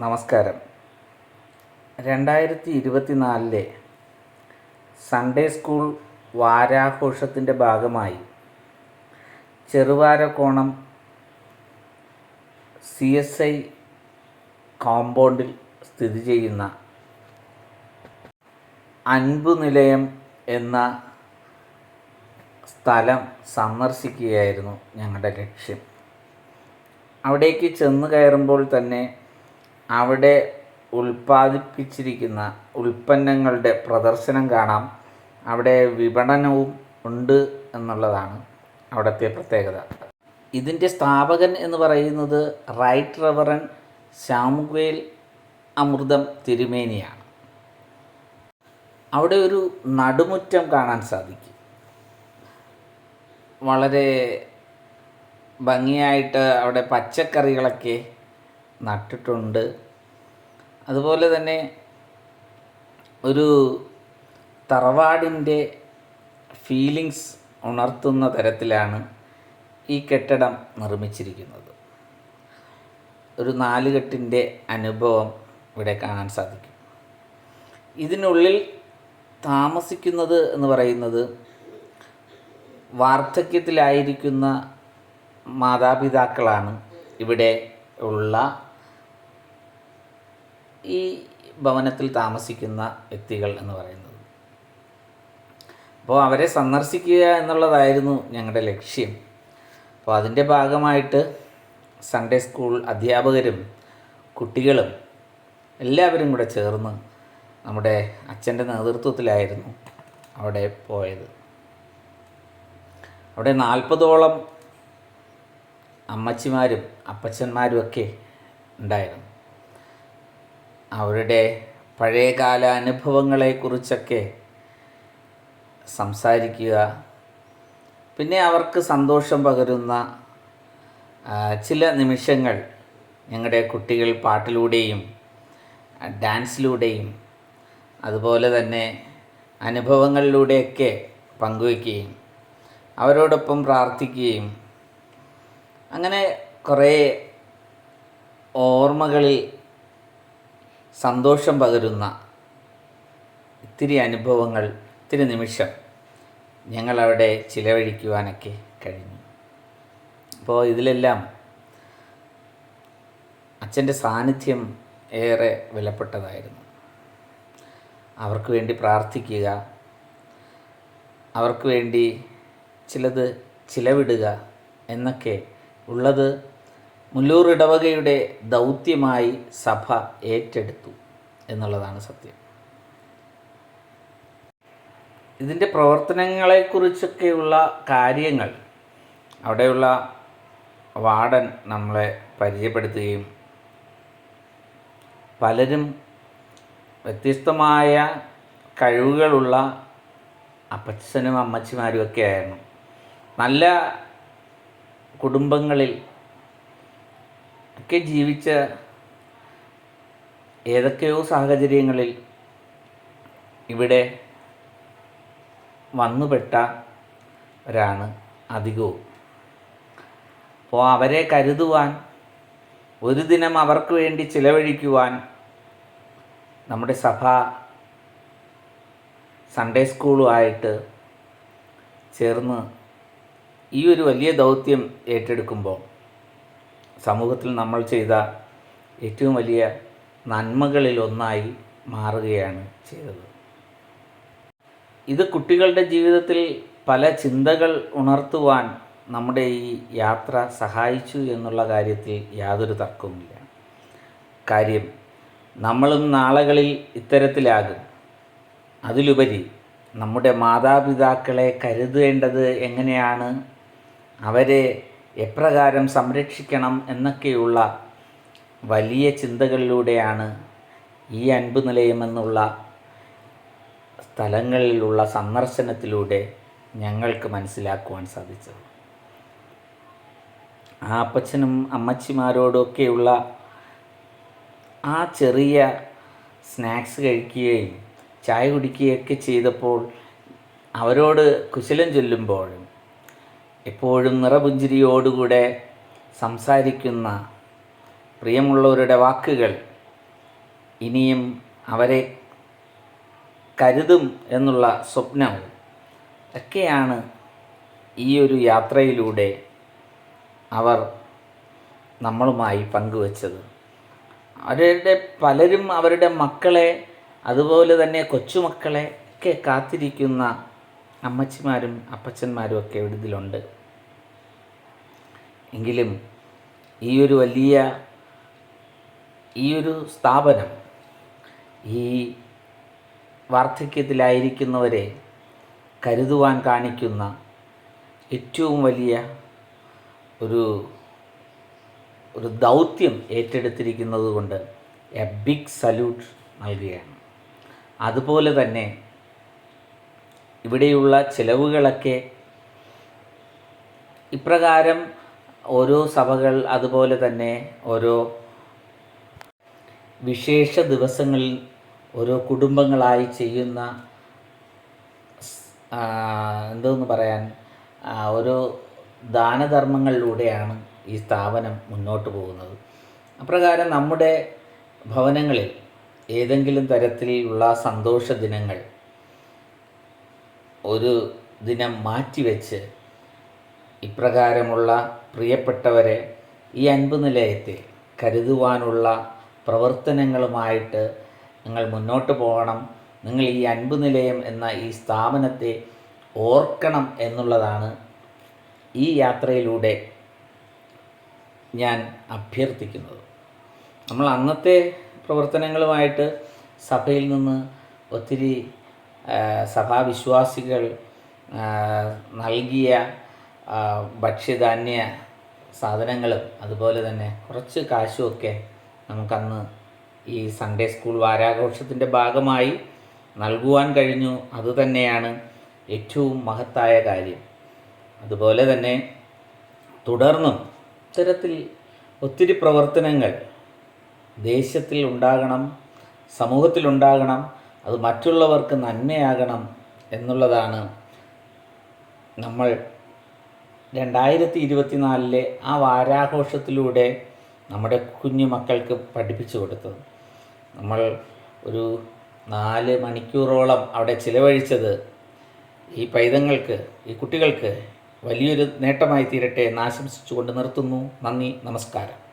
നമസ്കാരം. രണ്ടായിരത്തി ഇരുപത്തിനാലിലെ സൺഡേ സ്കൂൾ വാരാഘോഷത്തിന്റെ ഭാഗമായി ചെറുവാരക്കോണം സി എസ് ഐ കോമ്പൗണ്ടിൽ സ്ഥിതി ചെയ്യുന്ന അൻപു നിലയം എന്ന സ്ഥലം സന്ദർശിക്കുകയായിരുന്നു ഞങ്ങളുടെ ലക്ഷ്യം. അവിടേക്ക് ചെന്ന് കയറുമ്പോൾ തന്നെ അവിടെ ഉൽപ്പാദിപ്പിച്ചിരിക്കുന്ന ഉൽപ്പന്നങ്ങളുടെ പ്രദർശനം കാണാം. അവിടെ വിപണനവും ഉണ്ട് എന്നുള്ളതാണ് അവിടുത്തെ പ്രത്യേകത. ഇതിന്റെ സ്ഥാപകൻ എന്ന് പറയുന്നത് റൈറ്റ് റവറൻ ശാമുവേൽ അമൃതം തിരുമേനിയാണ്. അവിടെ ഒരു നടുമുറ്റം കാണാൻ സാധിക്കും. വളരെ ഭംഗിയായിട്ട് അവിടെ പച്ചക്കറികളൊക്കെ നട്ടിട്ടുണ്ട്. അതുപോലെ തന്നെ ഒരു തറവാടിന്റെ ഫീലിങ്സ് ഉണർത്തുന്ന തരത്തിലാണ് ഈ കെട്ടിടം നിർമ്മിച്ചിരിക്കുന്നത്. ഒരു നാലുകെട്ടിന്റെ അനുഭവം ഇവിടെ കാണാൻ സാധിക്കും. ഇതിനുള്ളിൽ താമസിക്കുന്നത് എന്ന് പറയുന്നത് വാർദ്ധക്യത്തിലായിരിക്കുന്ന മാതാപിതാക്കളാണ് ഇവിടെ ഉള്ള ഈ ഭവനത്തിൽ താമസിക്കുന്ന വ്യക്തികൾ എന്ന് പറയുന്നത്. അപ്പോൾ അവരെ സന്ദർശിക്കുക എന്നുള്ളതായിരുന്നു ഞങ്ങളുടെ ലക്ഷ്യം. അപ്പോൾ അതിന്റെ ഭാഗമായിട്ട് സൺഡേ സ്കൂൾ അധ്യാപകരും കുട്ടികളും എല്ലാവരും കൂടെ ചേർന്ന് നമ്മുടെ അച്ഛന്റെ നേതൃത്വത്തിലായിരുന്നു അവിടെ പോയത്. അവിടെ നാൽപ്പതോളം അമ്മച്ചിമാരും അപ്പച്ചന്മാരും ഒക്കെ ഉണ്ടായിരുന്നു. അവരുടെ പഴയകാല അനുഭവങ്ങളെക്കുറിച്ചൊക്കെ സംസാരിക്കുക. പിന്നെ അവർക്ക് സന്തോഷം പകരുന്ന ചില നിമിഷങ്ങൾ ഞങ്ങളുടെ കുട്ടികൾ പാട്ടിലൂടെയും ഡാൻസിലൂടെയും അതുപോലെ തന്നെ അനുഭവങ്ങളിലൂടെയൊക്കെ പങ്കുവയ്ക്കുകയും അവരോടൊപ്പം പ്രാർത്ഥിക്കുകയും അങ്ങനെ കുറേ ഓർമ്മകളിൽ സന്തോഷം പകരുന്ന ഇത്തിരി അനുഭവങ്ങൾ ഇത്തിരി നിമിഷം ഞങ്ങളവിടെ ചിലവഴിക്കുവാനൊക്കെ കഴിഞ്ഞു. അപ്പോൾ ഇതിലെല്ലാം അച്ഛന്റെ സാന്നിധ്യം ഏറെ വിലപ്പെട്ടതായിരുന്നു. അവർക്ക് വേണ്ടി പ്രാർത്ഥിക്കുക അവർക്ക് വേണ്ടി ചിലത് ചിലവിടുക എന്നൊക്കെ ഉള്ളത് മുല്ലൂർ ഇടവകയുടെ ദൗത്യമായി സഭ ഏറ്റെടുത്തു എന്നുള്ളതാണ് സത്യം. ഇതിന്റെ പ്രവർത്തനങ്ങളെക്കുറിച്ചൊക്കെയുള്ള കാര്യങ്ങൾ അവിടെയുള്ള വാർഡൻ നമ്മളെ പരിചയപ്പെടുത്തുകയും പലരും വ്യത്യസ്തമായ കഴിവുകളുള്ള അപ്പച്ചനും അമ്മച്ചിമാരും ഒക്കെ ആയിരുന്നു. നല്ല കുടുംബങ്ങളിൽ ഒക്കെ ജീവിച്ച ഏതൊക്കെയോ സാഹചര്യങ്ങളിൽ ഇവിടെ വന്നുപെട്ടവരാണ് അധികവും. അപ്പോൾ അവരെ കരുതുവാൻ ഒരു ദിനം അവർക്ക് വേണ്ടി ചിലവഴിക്കുവാൻ നമ്മുടെ സഭ സൺഡേ സ്കൂളുമായിട്ട് ചേർന്ന് ഈ ഒരു വലിയ ദൗത്യം ഏറ്റെടുക്കുമ്പോൾ സമൂഹത്തിൽ നമ്മൾ ചെയ്ത ഏറ്റവും വലിയ നന്മകളിലൊന്നായി മാറുകയാണ് ചെയ്തത്. ഇത് കുട്ടികളുടെ ജീവിതത്തിൽ പല ചിന്തകൾ ഉണർത്തുവാൻ നമ്മുടെ ഈ യാത്ര സഹായിച്ചു എന്നുള്ള കാര്യത്തിൽ യാതൊരു തർക്കവുമില്ല. കാര്യം നമ്മളും നാളുകളിൽ ഇത്തരത്തിലാകും. അതിലുപരി നമ്മുടെ മാതാപിതാക്കളെ കരുതേണ്ടത് എങ്ങനെയാണ്? അവരെ എപ്രകാരം സംരക്ഷിക്കണം എന്നൊക്കെയുള്ള വലിയ ചിന്തകളിലൂടെയാണ് ഈ അൻപ് നിലയമെന്നുള്ള സ്ഥലങ്ങളിലുള്ള സന്ദർശനത്തിലൂടെ ഞങ്ങൾക്ക് മനസ്സിലാക്കുവാൻ സാധിച്ചത്. ആ അപ്പച്ചനും അമ്മച്ചിമാരോടൊക്കെയുള്ള ആ ചെറിയ സ്നാക്സ് കഴിക്കുകയും ചായ കുടിക്കുകയൊക്കെ ചെയ്തപ്പോൾ അവരോട് കുശലം ചൊല്ലുമ്പോഴും എപ്പോഴും നിറപുഞ്ചിരിയോടുകൂടെ സംസാരിക്കുന്ന പ്രിയമുള്ളവരുടെ വാക്കുകൾ ഇനിയും അവരെ കരുതും എന്നുള്ള സ്വപ്നവും ഒക്കെയാണ് ഈ ഒരു യാത്രയിലൂടെ അവർ നമ്മളുമായി പങ്കുവച്ചത്. അവരുടെ പലരും അവരുടെ മക്കളെ അതുപോലെ തന്നെ കൊച്ചുമക്കളെ ഒക്കെ കാത്തിരിക്കുന്ന അമ്മച്ചിമാരും അപ്പച്ചന്മാരും ഒക്കെ ഇതിലുണ്ട് എങ്കിലും ഈ ഒരു വലിയ ഈ ഒരു സ്ഥാപനം ഈ വാർദ്ധക്യത്തിലായിരിക്കുന്നവരെ കരുതുവാൻ കാണിക്കുന്ന ഏറ്റവും വലിയ ഒരു ഒരു ദൗത്യം ഏറ്റെടുത്തിരിക്കുന്നത് കൊണ്ട് എ ബിഗ് സല്യൂട്ട് നൽകുകയാണ്. അതുപോലെ തന്നെ ഇവിടെയുള്ള ചിലവുകളൊക്കെ ഇപ്രകാരം ഓരോ സഭകൾ അതുപോലെ തന്നെ ഓരോ വിശേഷ ദിവസങ്ങളിൽ ഓരോ കുടുംബങ്ങളായി ചെയ്യുന്ന എന്തോന്ന് പറയാൻ ഓരോ ദാനധർമ്മങ്ങളിലൂടെയാണ് ഈ സ്ഥാപനം മുന്നോട്ട് പോകുന്നത്. അപ്രകാരം നമ്മുടെ ഭവനങ്ങളിൽ ഏതെങ്കിലും തരത്തിലുള്ള സന്തോഷ ദിനങ്ങൾ ഒരു ദിനം മാറ്റിവെച്ച് ഇപ്രകാരമുള്ള പ്രിയപ്പെട്ടവരെ ഈ അൻപ് നിലയത്തിൽ കരുതുവാനുള്ള പ്രവർത്തനങ്ങളുമായിട്ട് നിങ്ങൾ മുന്നോട്ട് പോകണം. നിങ്ങൾ ഈ അൻപ് നിലയം എന്ന ഈ സ്ഥാപനത്തെ ഓർക്കണം എന്നുള്ളതാണ് ഈ യാത്രയിലൂടെ ഞാൻ അഭ്യർത്ഥിക്കുന്നത്. നമ്മൾ അന്നത്തെ പ്രവർത്തനങ്ങളുമായിട്ട് സഭയിൽ നിന്ന് ഒത്തിരി സഭാവിശ്വാസികൾ നൽകിയ ഭക്ഷ്യധാന്യ സാധനങ്ങളും അതുപോലെ തന്നെ കുറച്ച് കാശുമൊക്കെ നമുക്കന്ന് ഈ സൺഡേ സ്കൂൾ വാരാഘോഷത്തിന്റെ ഭാഗമായി നൽകുവാൻ കഴിഞ്ഞു. അതുതന്നെയാണ് ഏറ്റവും മഹത്തായ കാര്യം. അതുപോലെ തന്നെ തുടർന്നും ഇത്തരത്തിൽ ഒത്തിരി പ്രവർത്തനങ്ങൾ ദേശത്തിൽ ഉണ്ടാകണം സമൂഹത്തിലുണ്ടാകണം. അത് മറ്റുള്ളവർക്ക് നന്മയാകണം എന്നുള്ളതാണ് നമ്മൾ രണ്ടായിരത്തി ഇരുപത്തിനാലിലെ ആ വാരാഘോഷത്തിലൂടെ നമ്മുടെ കുഞ്ഞു മക്കൾക്ക് പഠിപ്പിച്ചു കൊടുത്തത്. നമ്മൾ ഒരു നാല് മണിക്കൂറോളം അവിടെ ചിലവഴിച്ചത് ഈ പൈതങ്ങൾക്ക് ഈ കുട്ടികൾക്ക് വലിയൊരു നേട്ടമായി തീരട്ടെ എന്ന് ആശംസിച്ചുകൊണ്ട് നിർത്തുന്നു. നന്ദി നമസ്കാരം.